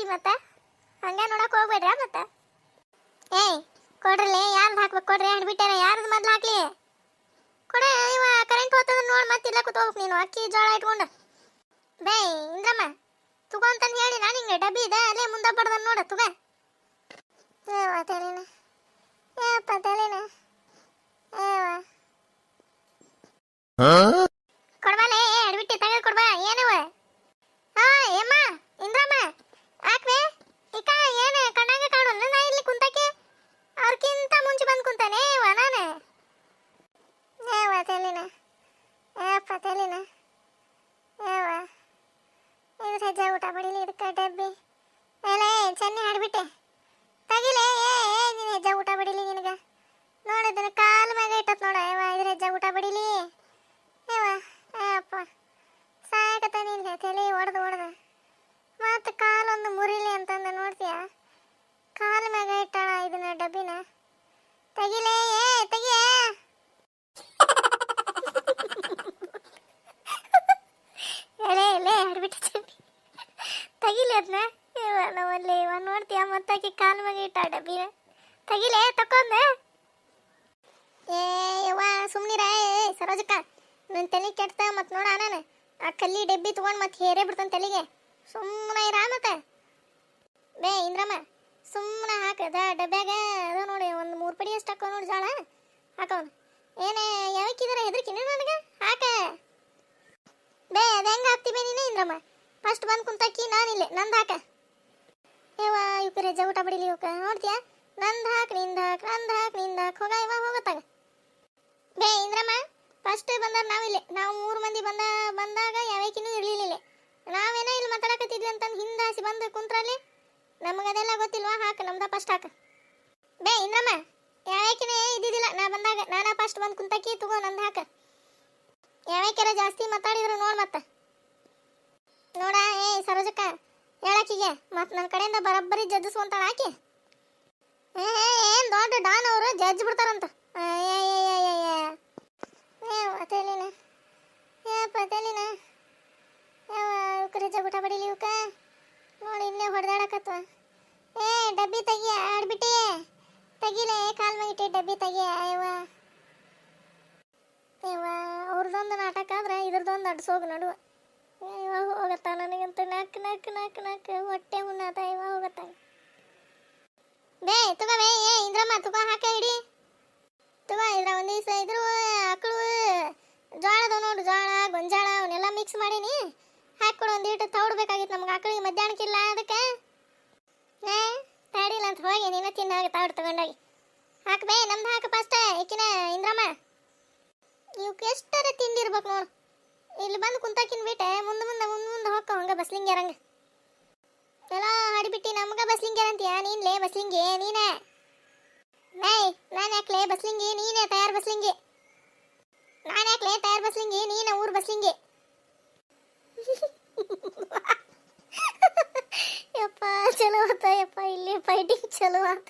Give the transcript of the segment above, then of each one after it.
ಮಾಡ್ರಿ ಮತ್ತೆ? ಹಂಗೆ ನೋಡಕ್ಕೆ ಹೋಗ್ಬೇಡ್ರಿ ಮತ್ತೆ? ಏಯ್, ಕೊಡ್ರಲಿ, ಯಾರ್ದು ಹಾಕ್ಬೇಕು ಕೊಡ್ರಿ? ಹಿಡ್ಬಿಟ್ಟಾರೆ ಯಾರ್ದು ಮೊದ್ಲು ಹಾಕ್ಲಿ? ಕೊಡ, ಇವ ಕರೆಂಟ್ ಹೋಗ್ತದ ನೋಡಿ ಮತ್ತಿಲ್ಲ ಕೂತ್ಕೋಬೇಕು ನೀನು, ಅಕ್ಕಿ ಜೋಳ ಇಟ್ಕೊಂಡು. ಬೇ ಇಂದ್ರಮ್ಮ, ತುಗೋ ಅಂತಂದು ಹೇಳಿ ನಾನು ಹಿಂಗೆ ಡಬ್ಬಿ ಇದೆ, ಅಲ್ಲೇ ಮುಂದೆ ಬಡ್ದನ್ ನೋಡು, ತುಗ. ಏ ತಲೆನ ಏ ತಲೆನ ಏವ ಕೊಡ್ಬಾಲೆ ಅಡ್ಬಿಟ್ಟಿ ತಗ ಕೊಡ್ಬಾ ಏನವ ಹಾ ಏಮ್ಮ ಇಂದ್ರಮ್ಮ ಯಾಕ್ವೆ ಇಕ ಏನ ಕಣ್ಣಾಗ ಕಾಣು ನಾ ಇಲ್ಲಿ ಕುಂತಕ್ಕೆ ಅವ್ರಕ್ಕಿಂತ ಮುಂಚೆ ಬಂದು ಕುಂತಾನೆ ಏವ ನಾನು ಏವ ತಲೆನ ಏಪ್ಪ ತಲೆನ ಏವ ಹೆಜ್ಜೆ ಊಟ ಬಡಿಲಿ ಇದಕ್ಕೆ ಡಬ್ಬಿ. ಮೇಲೆ ಚೆನ್ನಿ ಹಾಡ್ಬಿಟ್ಟೆ. ತಗಿಲೆ, ಏ ಏ, ನೀನು ಹೆಜ್ಜ ಊಟ ಬಡಿಲಿ ನಿನಗ? ನೋಡಿದ್ದನ ಕಾಲು ಮ್ಯಾಗ ಇಟ್ಟತ್ ನೋಡ. ಏವ ಇದ್ರ ಹೆಜ್ಜ ಊಟ ಬಡಿಲಿ ಏವ ಅಪ್ಪ. ಸಾಕತ್ತ ನಿನ್ಗೆ ತಲೆ ಹೊಡೆದು ಹೊಡೆದು ಮತ್ತು ಕಾಲೊಂದು ಮುರಿಲಿ ಅಂತಂದು ನೋಡ್ತೀಯ? ಕಾಲು ಮ್ಯಾಗ ಇಟ್ಟಾಳ ಇದನ್ನ ಡಬ್ಬಿನ. ತೆಗಿಲೇ ಏ ತೆಗಿಯ ಎಲೆ ಎಲೆ ಹಡ್ಬಿಟ್ಟು ತೆಗಿಲಿ ಅದನ್ನ ಇವ ನಮ್ಮಲ್ಲಿ ಇವ ನೋಡ್ತೀಯ ಮತ್ತಾಕಿ ಕಾಲು ಮ್ಯಾಗ ಇಟ್ಟ ಡಬ್ಬಿನ ತೆಗಿಲೇ ತಕೊಂಡ ಏ ಯವ್ವ ಸುಮ್ನಿರ ಏ ಸರೋಜಕ್ಕ ನನ್ನ ತಲೆ ಕೆಟ್ಟ ಮತ್ತು ನೋಡ ಆ ಕಲ್ಲಿ ಡಬ್ಬಿ ತೊಗೊಂಡು ಮತ್ತೆ ಹೇರೇ ಬಿಡ್ತಾನೆ ತಲೆಗೆ. ಸುಮ್ಮನೆ ಇರ ಮತ್ತೆ. ಬೇ ಇಂದ್ರಮ್ಮ ಸುಮ್ಮನೆ ಹಾಕದ ಡಬ್ಬ್ಯಾಗ ಅದ ನೋಡಿ, ಒಂದು ಮೂರು ಪಡಿ ಅಷ್ಟು ಹಾಕೋ ನೋಡಿ ಜಾಳ. ಹಾಕೋನು ಏನೇ, ಯಾವಕ್ಕಿದಾರ ಹೆದರ್ಕಿನ ನನಗೆ? ಹಾಕ. ಬೇ, ಅದು ಹೆಂಗೆ ಹಾಕ್ತೀವಿ ನೀನು ಇಂದ್ರಮ್ಮ? ಫಸ್ಟ್ ಬಂದು ಕುಂತಾಕಿ ನಾನಿಲ್ಲೆ ನಂದು ಹಾಕ. ಏವ ಇವಕ್ಕೆ ಊಟ ಬಿಡಿಲಿ ಇವಕ್ಕೆ, ನೋಡ್ತೀಯಾ? ನಂದು ಹಾಕ್, ನಿಂದ ಹಾಕ್, ನಂದು ಹಾಕ್, ನಿಂದ ಹಾಕ್, ಹೋಗ ಇವ ಹೋಗತ್ತಾಗ. ಬೇ ಇಂದ್ರಮ್ಮ ಫಸ್ಟ್ ಬಂದಾಗ ಇಲ್ಲಿ ನಾವು ಮೂರು ಮಂದಿ ಬಂದ ಬಂದಾಗ ಯಾವ್ಯಾಕಿನೂ ಇರ್ಲಿಲ್ಲ ನಾವೇನೋ ಇಲ್ಲಿ ಮಾತಾಡಕತ್ತಿದ್ವಿ ಅಂತಂದು ಹಿಂದಾಸಿ ಬಂದು ಕುಂತ್ರಲ್ಲಿ ನಮಗದೆಲ್ಲ ಗೊತ್ತಿಲ್ವಾ? ಹಾಕ ನಮ್ದ ಫಸ್ಟ್ ಹಾಕ. ಬೇ ಇಂದ್ರಮ್ಮ ಯಾವ್ಯಾಕಿನೇ ಇದ್ದಿದ್ದಿಲ್ಲ? ನಾ ಬಂದಾಗ ನಾನಾ ಫಸ್ಟ್ ಬಂದು ಕುಂತಕ್ಕಿ ತಗೋ ನಂದು ಹಾಕ. ಯಾವಕ್ಕೆಲ್ಲ ಜಾಸ್ತಿ ಮಾತಾಡಿದ್ರು ನೋಡ್ ಮತ್ತ. ನೋಡ ಏ ಸರೋಜಕ್ಕ ಹೇಳಕ್ಕಿಗೆ ಮತ್ತೆ ನನ್ನ ಕಡೆಯಿಂದ ಬರಬ್ಬರಿ ಜಡ್ಜಿಸ್ಕೊಂತಾಳ ಆಕಿ. ಏ ಏನ್ ದೊಡ್ಡ ಡಾನ್ ಅವರು? ಜಜ್ಜಿ ಬಿಡ್ತಾರಂತ. ಏ, ಏ, ಏ, ಏ, ಏ. ಏವ ಯಾವ ಏಪ್ಪ ತಲೆನ ಯಾವ ಇವ್ಕ ರಜೆ ಊಟ ಬಡಿಲಿ ಇವಕ್ಕ ನೋಡಿ ಇಲ್ಲೇ ಹೊಡೆದಾಡಕತ್ವ. ಏ, ಡಬ್ಬಿ ತೆಗಿಯ, ಆಡ್ಬಿಟ್ಟಿ. ತೆಗಿಲೆ, ಕಾಲ್ ಮ್ಯಾಗಿಟ್ಟಿ ಡಬ್ಬಿ ತೆಗಿಯ ಅಯ್ಯವ ಅಯ್ಯವ ಅವ್ರದ್ದೊಂದು ನಾಟಕ ಆದ್ರೆ ಇದ್ರದ್ದೊಂದು ಅಡ್ಸೋಗ ನಡುವ. ಇವಾಗ ಹೋಗತ್ತ ನನಗಂತ ನಕ್ ನಕ್ ನಕ್ ನಕ್, ಹೊಟ್ಟೆ ಮುನ್ನಾತ ಇವಾಗ ಹೋಗತ್ತ ಬೇ ತುಗ ಬೇ ಏ ಇಂದ್ರಮ್ಮ ತುಗ ಹಾಕ ಹಿಡಿ ತುಗ ಇದ್ರ ಒಂದು ದಿವಸ ಇದ್ರು ಆಕಳು ಜೋಳದ ನೋಡು ಜೋಳ ಗೊಂಜಾಳ ಅವನ್ನೆಲ್ಲ ಮಿಕ್ಸ್ ಮಾಡೀನಿ ಹಾಕ್ಕೊಡು ಒಂದಿಟ್ಟು ತೌಡ್ಬೇಕಾಗಿತ್ತು ನಮ್ಗೆ ಆಕಳಿಗೆ ಮಧ್ಯಾಹ್ನಕ್ಕಿಲ್ಲ ಅದಕ್ಕೆ ಏ ತಾಡಿಲ್ಲ ಅಂತ ಹೋಗಿ ನೀನು ತಿನ್ನಾಗ ತೌಡ್ ತಗೊಂಡೋಗಿ ಹಾಕ್ಬೇ ನಮ್ದು ಹಾಕ ಫಸ್ಟ್ ಈಕಿನ ಇಂದ್ರಮ್ಮ ಇವಕ್ಕೆ ಎಷ್ಟರ ತಿಂದಿರ್ಬೇಕು ನೋಡು. ಇಲ್ಲಿ ಬಂದು ಕುಂತಾಕಿನ ಬಿಟ್ಟೆ, ಮುಂದೆ ಮುಂದೆ ಮುಂದೆ ಮುಂದೆ ಹೋಗ್ಕೊ, ಹಂಗ ಬಸ್ಲಿಂಗ್ಯಾರಂಗ ಎಲ್ಲ ಹಾಡಿಬಿಟ್ಟು ನಮ್ಗ ಬಸ್ಲಿಂಗ್ಯಾರ ಅಂತೀಯ? ನೀನ್ಲೇ ಬಸ್ಲಿಂಗಿ, ನೀನೇ. ನೈ ನಾನು ಯಾಕ್ಲೆ ಬಸ್ಲಿಂಗಿ? ನೀನೇ ತಯಾರು ಬಸ್ಲಿಂಗಿ. ನಾನು ಯಾಕ್ಲೆ ತಯಾರು ಬಸ್ಲಿಂಗಿ? ನೀನೇ ಊರು ಬಸ್ಲಿಂಗಿ. ಯಪ್ಪ, ಚಲೋ ಆತ, ಯಪ್ಪ, ಇಲ್ಲಿ ಫೈಟಿಂಗ್ ಚಲೋ ಆತ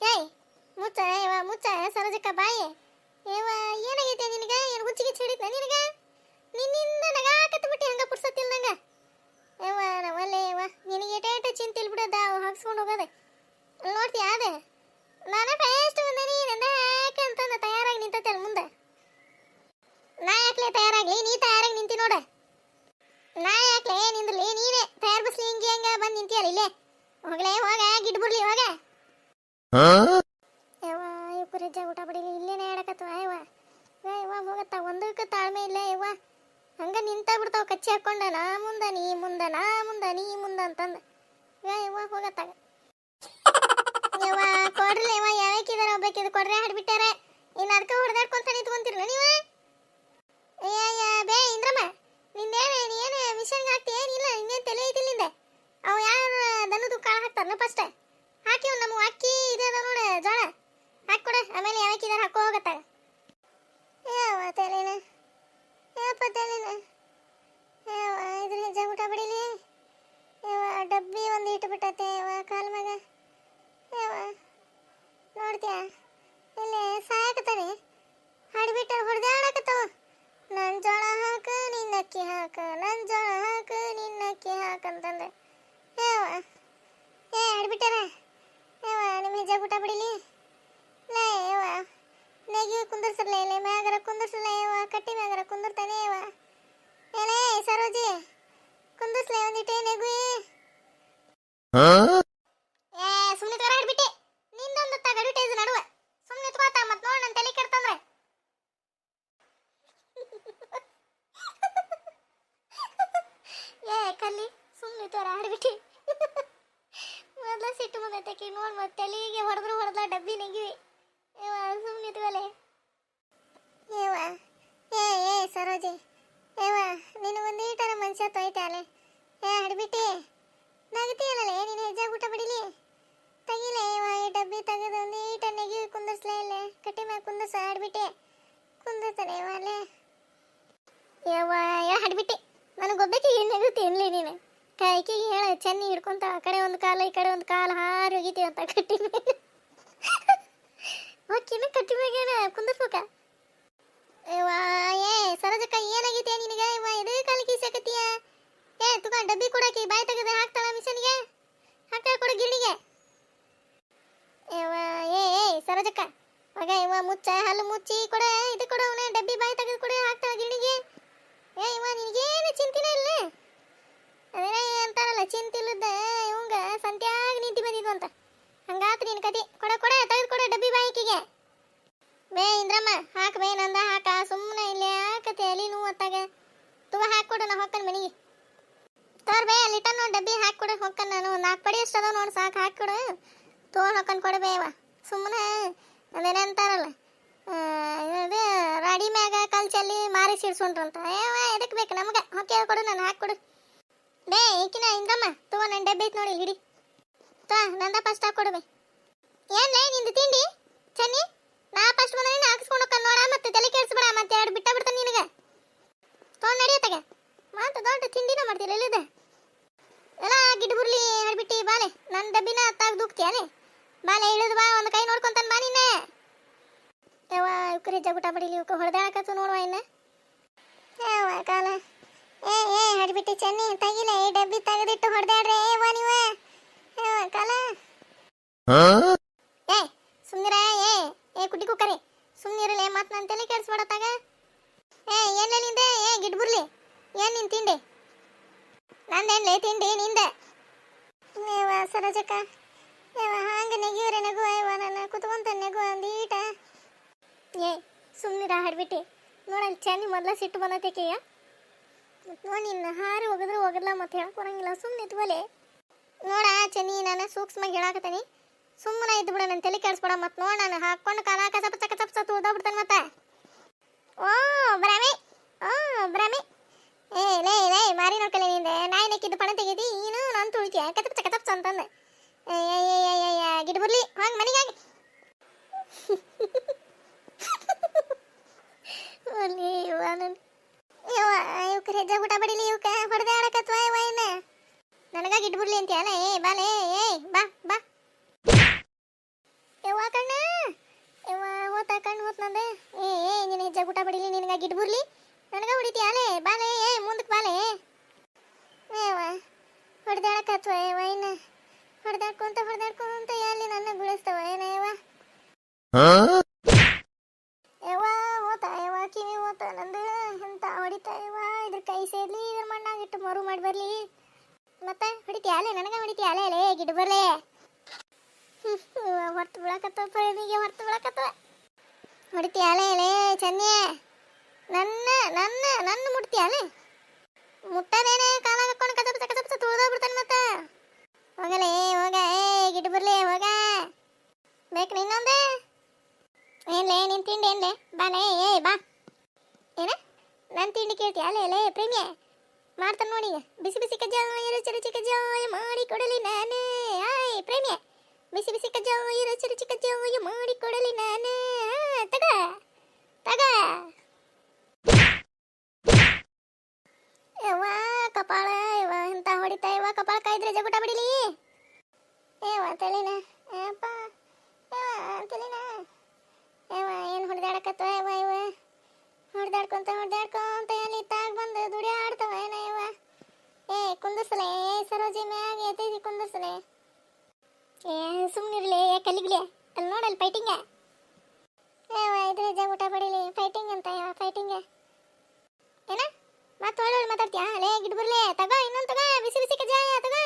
ಏಯ್ ಮುಚ್ಚ ಇವ ಮುಚ್ಚ ಸರೋಜಕ್ಕ ಬಾಯಿ? ಏವ, ಏನಾಗೈತೆ ನಿನಗ? ಏನು ಗುಚ್ಚಿಗೆ ಹಿಡಿತ ನಿನಗ? ನಿನ್ನಿಂದ ನಗಾಕತ್ ಬಿಟ್ಟಿ ಹಂಗ ಪುರ್ಸತ್ತಿಲ್ಲ ನಂಗ. ಏವ ನಮ್ಮಲ್ಲೇ ಏವ ನಿನಗೆ ಏಟ ಚಿಂತೆ ಚಿಂತಿಲ್ ಬಿಡದ ಹಾಕ್ಸ್ಕೊಂಡು ಹೋಗೋದೆ. ನೋಡ್ತಿ ಅದೇ ನಾನು ಫಸ್ಟ್ ಬಂದೇನಿ ನಂದ ಯಾಕೆ? ಅಂತಂದ, ತಯಾರಾಗಿ ನಿಂತೈತಲ್ಲ ಮುಂದೆ. ನಾ ಯಾಕ್ಲೆ ತಯಾರಾಗ್ಲಿ? ನೀ ತಯಾರಾಗಿ ನಿಂತಿ ನೋಡ. ನಾ ಯಾಕ್ಲೆ? ನಿಂದ್ರಲಿ ನೀನೇ ತಯಾರು ಬಸ್ಲಿ ಹಿಂಗೆ ಹಂಗ ಬಂದು ನಿಂತಿಯಲ್ಲ ಇಲ್ಲೇ? ಹೋಗ್ಲೇ, ಹೋಗ ಗಿಡ್ ಬಿಡ್ಲಿ ಹೋಗ ರಜೆ ಊಟ ಬಡಿಲಿ ಇಲ್ಲೇನೆ ಆಡಕತ್ತವ ಯವ್ವ ಏ ಯವ್ವ ಹೋಗತ್ತ ಒಂದಕ್ಕೆ ತಾಳ್ಮೆ ಇಲ್ಲ ಯವ್ವ ಹಂಗ ನಿಂತ ಬಿಡ್ತಾವ ಕಚ್ಚಿ ಹಾಕೊಂಡ, ನಾ ಮುಂದ, ನೀ ಮುಂದ, ನಾ ಮುಂದ, ನೀ ಮುಂದ ಅಂತಂದ. ಯವ್ವಾ ಹೋಗತ್ತಾಗ ಯವ್ವ ಕೊಡ್ರಿ ಯವ್ವ ಯಾವಕ್ಕಿದಾರ ಒಬ್ಬಕ್ಕಿದ್ ಕೊಡ್ರೆ, ಹಾಡ್ಬಿಟ್ಟಾರ. ಇನ್ನು ಅದಕ್ಕೆ ಹೊಡೆದಾಡ್ಕೊಂತ ನಿಂತ್ಕೊಂತಿರ್ಲ ನೀವ? ಅಯ್ಯ ಬೇ, ಇಂದ್ರಮ್ಮ ನಿಂದೇನು ಏನು ಮಿಷನ್ಗೆ ಹಾಕ್ತಿ? ಏನಿಲ್ಲ ನಿಂದೇನು ತಲೆ ಐತಿಲ್ಲ ನಿಂದೆ? ಅವು ಯಾರು ದನದು ಕಾಳು ಹಾಕ್ತಾರನ ಫಸ್ಟ್ ಮಾಡ್ತೀಯ? ಇಲ್ಲಿ ಸಾಯಕತ್ತವೆ ಹಡ್ಬಿಟ್ಟು ಹೊಡೆದಾಡಕತ್ತವ ನನ್ನ ಜೋಳ ಹಾಕ, ನಿನ್ನ ಅಕ್ಕಿ ಹಾಕ ನನ್ನ ಜೋಳ ಹಾಕ, ನಿನ್ನ ಅಕ್ಕಿ ಹಾಕ ಅಂತಂದ್ರೆ ಏವ ಏ ಹಡ್ಬಿಟ್ಟಾರ ಏವ ನಿಮ್ಮ ಹೆಜ್ಜೆ ಊಟ ಬಿಡಿಲಿ ಲೇ ಏವ ನೆಗಿ ಕುಂದರ್ಸಲ್ಲ ಇಲ್ಲ ಮ್ಯಾಗರ ಕುಂದರ್ಸಲ್ಲ ಏವ ಕಟ್ಟಿ ಮ್ಯಾಗರ ಕುಂದರ್ತಾನೆ? ಆಡ್ಬಿಟ್ಟಿ ಮೊದಲ ಸಿಟ್ಟು ಬಂದೈತೆ ನೋಡಿ ಮತ್ತೆ ತಲೆಗೆ ಹೊಡೆದ್ರು ಹೊಡೆದ ಡಬ್ಬಿ ನೆಗಿವಿ ಏವ ಸುಮ್ಮನೆ ಇದ್ವಲೆ ಏವ ಏ ಏ ಸರೋಜಿ ಏವ ನಿನಗೊಂದು ಥರ ಮನುಷ್ಯ ತೊಯ್ತಾಲೆ ಏ ಹಡ್ಬಿಟ್ಟಿ ನಗತಿಯಲ್ಲ ನೀನು ಹೆಜ್ಜೆ ಊಟ ಬಿಡಿಲಿ. ತೆಗಿಲೆ ಇವ ಈ ಡಬ್ಬಿ ತೆಗೆದು ಒಂದು ಈಟ ನೆಗಿ ಕುಂದರ್ಸ್ಲೇ ಇಲ್ಲ ಕಟ್ಟಿ ಮ್ಯಾಗ ಕುಂದರ್ಸ ಆಡ್ಬಿಟ್ಟೆ ಕುಂದಿರ್ತಾನೆ ಇವ ಅಲ್ಲೇ ಯವ್ವ ಯಾ ಹಡ್ಬಿಟ್ಟೆ ನನಗೆ ಒಬ್ಬಕ್ಕೆ ಏನು ನಗುತ್ತೆ ಏನ್ಲಿ ನೀನು ಕೈಕಿಗೆ ಹೇಳ ಚೆನ್ನಿ ಹಿಡ್ಕೊಂತ ಆ ಕಡೆ ಒಂದು ಕಾಲ, ಈ ಕಡೆ ಒಂದು ಕಾಲ ಹಾರಿ ಹೋಗಿದ್ದೀವಿ ಅಂತ ಕಟ್ಟಿ ಮೇಲೆ. ಓಕೆನ ಕಟ್ಟಿ ಮ್ಯಾಗೇನ ಕುಂದರ್ಸ್ಬೇಕ? ಯವ್ವ, ಏ, ಸರೋಜಕ್ಕ ಏನಾಗೈತೆ ನಿನಗೆ? ಇವ ಎದೇ ಕಾಲಿಗೆ ಈಸಾಕತ್ತೀಯ ಏ ತುಕ ಡಬ್ಬಿ ಕೊಡಕ್ಕೆ, ಬಾಯಿ ತೆಗೆದು ಹಾಕ್ತಾಳ ಮಿಷನ್ಗೆ? ಹಾಕ್ತಾಳ ಕೊಡು ಗಿಳಿಗೆ ಏ ಏ, ಸರೋಜಕ್ಕ, ಮಗ ಇವ ಮುಚ್ಚ, ಹಲ್ಲು ಮುಚ್ಚಿ ಕೊಡ, ಇದು ಕೊಡ ಅವನೇ, ಡಬ್ಬಿ ಬಾಯಿ ತೆಗೆದು ಕೊಡು, ಹಾಕ್ತಾಳ ಗಿಳಿಗೆ ಏ ಇವ ನಿನಗೇನು ಚಿಂತಿನೇ ಇಲ್ಲ? ಅಂತ. ಹಂಗಾತ್ ನಿನ್ ಕತಿ. ಕೊಡ ಕೊಡ, ತೆಗೆದು ಕೊಡ ಡಬ್ಬಿ ಬಾಯಿಕಿಗೆ. ಬೇ ಇಂದ್ರಮ್ಮ, ಹಾಕ ಬೇ ನಂದ, ಹಾಕ. ಸುಮ್ಮನೆ ಇಲ್ಲಿ ಹಾಕತಿ ಅಲ್ಲಿ ನೋವು ಅತ್ತಾಗ ತುವ ಹಾಕೊಡು ನಾ ಹೊಕ್ಕನ್ ಮನಿಗೆ. ತೋರ್ ಬೇ, ಅಲ್ಲಿ ನೋಡಿ ಡಬ್ಬಿ ಹಾಕೊಡು ಹೊಕ್ಕನ್ ನಾನು. ಒಂದು ನಾಲ್ಕು ಪಡಿ ಎಷ್ಟು ಅದಾವ ನೋಡಿ, ಸಾಕು. ಹಾಕೊಡು ತೊಗೊಂಡು ಹೊಕ್ಕನ್ ಕೊಡಬೇ ಅವ ಸುಮ್ಮನೆ ಅದೇನೇ ಅಂತಾರಲ್ಲ. ಇದು ರಾಡಿ ಮ್ಯಾಗ ಕಲ್ಚಲ್ಲಿ ಮಾರಿ ಸಿಡ್ಸೊಂಡ್ರಂತ ಏವ ಎದಕ್ಕೆ ಬೇಕು ನಮಗೆ? ಹೊಕ್ಕೆ ಕೊಡು ನಾನು ಹಾಕೊಡು ಬೇ, ಈಕಿನ ಇಂದ್ರಮ್ಮ ತಗೋ ನನ್ನ ಡಬ್ಬಿ ನೋಡಿ ಹಿಡಿ. ತಾ ನಂದ ಫಸ್ಟ್ ಹಾಕೊಡು ಏನ್ ನಿಂದು ತಿಂಡಿ? ಚನ್ನಿ? ನಾ ಫಸ್ಟ್ ಬಂದ್ರೆ ಹಾಕಿಸ್ಕೊಂಡು ಹೋಗ್ತಾನೆ ನೋಡ, ಮತ್ತೆ ತಲೆ ಕೆಡಿಸ್ಬೇಡ, ಮತ್ತೆ ಎರಡು ಬಿಟ್ಟ ಬಿಡ್ತಾನೆ ನಿನಗೆ. ತೊಗೊಂಡು ನಡೆಯತ್ತಾಗ ಮತ್ತೆ ದೊಡ್ಡ ತಿಂಡಿನ ಮಾಡ್ತೀರ ಎಲ್ಲಿದೆ ಎಲ್ಲ ಗಿಡ ಬುರ್ಲಿ ಹೇಳ್ಬಿಟ್ಟು ಬಾಲೆ ನನ್ನ ಡಬ್ಬಿನ ತಾಗ್ ದೂಕ್ತಿಯಾನೆ ಬಾಲೆ ಇಳಿದು ಬಾ, ಒಂದು ಕೈ ನೋಡ್ಕೊಂತಾನೆ ಬಾ ನಿನ್ನೆ. ಯವ್ವ ಇವ್ಕರಿ ಜಗುಟ ಬಡಿಲಿ ಇವಕ್ಕೆ ಹೊಡೆದಾಡಕತ್ತು ನೋಡುವ ಇನ್ನ. ಯಾವ ಕಾಲ ಏ ಏ ಹಡ್ಬಿಟ್ಟು ಚೆನ್ನಿ, ತಗಿಲೆ, ಈ ಡಬ್ಬಿ ತೆಗೆದಿಟ್ಟು ಹೊಡೆದಾಡ್ರೆ ಏ ವಾ ನೀವ. ಕಾಲ. ಏ ಸುಮ್ನಿರ ಏ ಏ ಕುಟಿ ಕುಕ್ಕರಿ. ಸುಮ್ನಿರಲೆ ಮತ್ ನನ್ನ ತಲೆ ಕೆಡಿಸ್ಬೇಡತ್ತಾಗ. ಏ ಏನೇ ನಿಂದೆ? ಏ ಗಿಡ್ಬುರ್ಲಿ ಏನ್ ನಿನ್ ತಿಂಡಿ? ನಂದೇನ್ಲೆ ತಿಂಡಿ ನಿಂದೆ? ಏವ ಸರೋಜಕ್ಕ. ಏವ ಹಾಂಗ ನೆಗಿವ್ರೆ ನಗುವ ಇವ ನನ್ನ ಕುತ್ಕೊಂತ ನಗು ಅಂದೀಟ. ಏ ಸುಮ್ನಿರ ಹಾಡ್ಬಿಟ್ಟಿ. ನೋಡಲ್ಲಿ ಚೆನ್ನಿ ಮೊದ್ಲ ಸಿಟ್ಟು ಬಂದತೇಕೆಯ ನೋಡಿ ನಿನ್ನ ಹಾರಿ ಹೋಗಿದ್ರೆ ಹೋಗಲ್ಲ ಮತ್ತೆ ಹೇಳಕ್ ಬರಂಗಿಲ್ಲ ಸುಮ್ಮನೆ ಇದ್ವಲೆ ನೋಡ ಚೆನ್ನಿ ನಾನು ಸೂಕ್ಷ್ಮಾಗಿ ಹೇಳಾಕತ್ತೀನಿ. ಸುಮ್ಮನೆ ಇದ್ದು ಬಿಡ ನನ್ನ ತಲೆ ಕೆಡಿಸ್ಬಿಡ ಮತ್ತೆ ನೋಡ ನಾನು ಹಾಕೊಂಡು ಕಾಲ ಕಸಪ ಚಕ ಚಪ್ಸ ತುಳ್ದೋಗ್ಬಿಡ್ತಾನೆ ಮತ್ತೆ. ಓ, ಭ್ರಮೆ. ಓ, ಭ್ರಮೆ. ಏ, ಲೇ ಲೇ, ಮಾರಿ ನೋಡ್ಕಲೆ ನಿಂದೆ. ನಾಯಿ ನೆಕ್ಕಿದ್ದು ಪಣ ತೆಗೀತಿ ನೀನು ನಾನು ತುಳಿತೀಯ? ಕತಪ್ ಚಕ ತಪ್ಸ ಅಂತಂದೆ. ಗಿಡ ಬರ್ಲಿ ಹಂಗೆ ಮನೆಗೆ ಹಾಕಿ ಅಲ್ಲಿ ಇವ ನನ್. ಇವ ಇವಕ್ಕೆ ಹೆಜ್ಜೆ ಊಟ ಬಡಿಲಿ ಇವಕ್ಕೆ ಹೊಡೆದೇ ಆಡಕತ್ವ ಇವ ಇನ್ನ? ನನಗ ಇಟ್ಬಿಡ್ಲಿ ಬಿಡ್ಲಿ ಅಂತ ಅಲ್ಲ ಏ ಬಾಲೆ ಏ ಬಾ ಬಾ. ಯವ್ವ ಕಣ್ಣ ಯವ್ವ ಹೋತ ಕಣ್ಣು ಹೋತ್ ನಂದೆ. ಏ ಏ ನಿನ್ನ ಹೆಜ್ಜೆ ಗುಟ ಬಡಿಲಿ ನಿನಗಾಗಿ ಗಿಡ್ ಬಿಡ್ಲಿ ನನಗ ಹೊಡಿತೀಯಾಲೆ ಬಾಲೆ ಏ ಮುಂದಕ್ಕೆ ಬಾಲೆ. ಏವ ಹೊಡೆದಾಡಕತ್ವ ಏ ಇನ್ನ? ಹೊಡೆದಾಡ್ಕೊಂತ ಹೊಡೆದಾಡ್ಕೊಂತ ಎಲ್ಲಿ ನನ್ನ ಗುಳಿಸ್ತವ ಏನೇವ ಯವ್ವ? ಹೋತ ಯವ್ವ ಕಿವಿ ಹೋತ ನಂದು. ಎಂತ ಹೊಡಿತಾ ಯವ್ವ ಇದ್ರ ಕೈ ಸೇರ್ಲಿ ಇದ್ರ ಮಣ್ಣಾಗಿಟ್ಟು ಮರು ಮಾಡಿ ಬರ್ಲಿ. ಮತ್ತೆ ಹೊಡಿತೀಯಾಲೆ ನನಗೆ ಹೊಡಿತೀಯಾಲೆ ಲೇ, ಗಿಡ ಬರ್ಲೆ. ಹೊರ್ತು ಬಿಡಕತ್ತವ ಪ್ರೇಮಿಗೆ ಹೊರ್ತು ಬಿಡಕತ್ತವ ಹೊಡಿತೀಯಾಲೆ ಲೇ ಚನ್ನೆ ನನ್ನ ನನ್ನ ನನ್ನ ಮುಟ್ತೀಯಾಲೆ ಮುಟ್ಟದೇನೆ ಕಾಲ ಹಾಕೊಂಡು ಕಸಪ್ಸ ಕಸಪ್ಸ ತುಳ್ದೋಗ್ಬಿಡ್ತಾನೆ ಮತ್ತೆ. ಹೋಗಲೇ ಹೋಗ, ಏ, ಗಿಡ ಬರ್ಲಿ, ಹೋಗ. ಬೇಕು ನಿನ್ನೊಂದೇ? ಏನ್ಲೇ ನಿನ್ ತಿಂಡಿ ಏನ್ಲೇ ಬಾಲೇ ಏ, ಬಾ. ಏನ? ನನ್ನ ತಿಂಡಿ ಕೇಳ್ತೀಯ ಅಲ್ಲೇ ಲೇ, ಪ್ರೇಮಿಯ. ಮಾಡ್ತಾನೆ ನೋಡಿ. ಬಿಸಿ ಬಿಸಿ ಕಜ್ಜಾಯ, ರುಚಿ ರುಚಿ ಕಜ್ಜಾಯ ಮಾಡಿ ಕೊಡಲಿ ನಾನೇ. ಆಯ್ ಪ್ರೇಮಿಯ ಬಿಸಿ ಬಿಸಿ ಕಜ್ಜಾಯ, ರುಚಿ ರುಚಿ ಕಜ್ಜಾಯ ಮಾಡಿ ಕೊಡಲಿ ನಾನೇ ತಗ. ತಗ. ಯವ್ವಾ, ಕಪಾಳ ಇವ ಅಂತ ಹೊಡಿತಾ ಇವ ಕಪಾಳ ಕಾಯ್ದ್ರೆ ಜಗುಟ ಬಿಡಿಲಿ. ಏ ತಲೆನ ಪೂಜೆ ಮ್ಯಾಗ ಎತ್ತೈತಿ ಕುಂದರ್ಸನೆ. ಏ ಸುಮ್ಮನಿರ್ಲಿ ಕಲಿಗ್ಲಿ ಅಲ್ಲಿ ನೋಡಲ್ಲಿ ಫೈಟಿಂಗ ಇದ್ರೆ ಜ ಊಟ ಬಡಿಲಿ ಫೈಟಿಂಗ್ ಅಂತ ಯಾವ ಫೈಟಿಂಗ ಏನ? ಮತ್ತೆ ಒಳ್ಳೆ ಮಾತಾಡ್ತೀಯ? ಲೇ, ಗಿಡ್ ಬರ್ಲಿ, ತಗೋ, ಇನ್ನೊಂದು ತಗೋ, ಬಿಸಿ ಬಿಸಿ ಕಜಾಯ ತಗೋ.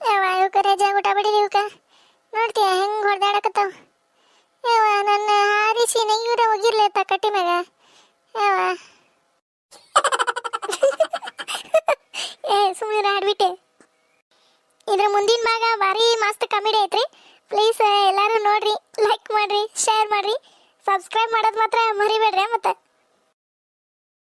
ಯಾವ ಇವಕ್ಕೆ ರಜ ಊಟ ಬಡಿಲಿ ಇವಕ್ಕೆ ನೋಡ್ತೀಯ, ಹೆಂಗೆ ಹೊಡೆದಾಡಕತ್ತಾವ. ಯಾವ ನನ್ನ ಹಾರಿಸಿ, ನೈಯೂರ ಮುಂದಿನ ಭಾಗ ಭಾರಿ ಮಸ್ತ್ ಕಾಮಿಡಿ ಐತ್ರಿ. ಪ್ಲೀಸ್ ಎಲ್ಲರೂ ನೋಡ್ರಿ ಲೈಕ್ ಮಾಡ್ರಿ ಶೇರ್ ಮಾಡ್ರಿ. ಸಬ್ಸ್ಕ್ರೈಬ್ ಮಾಡೋದು ಮಾತ್ರ ಮರಿಬೇಡಿ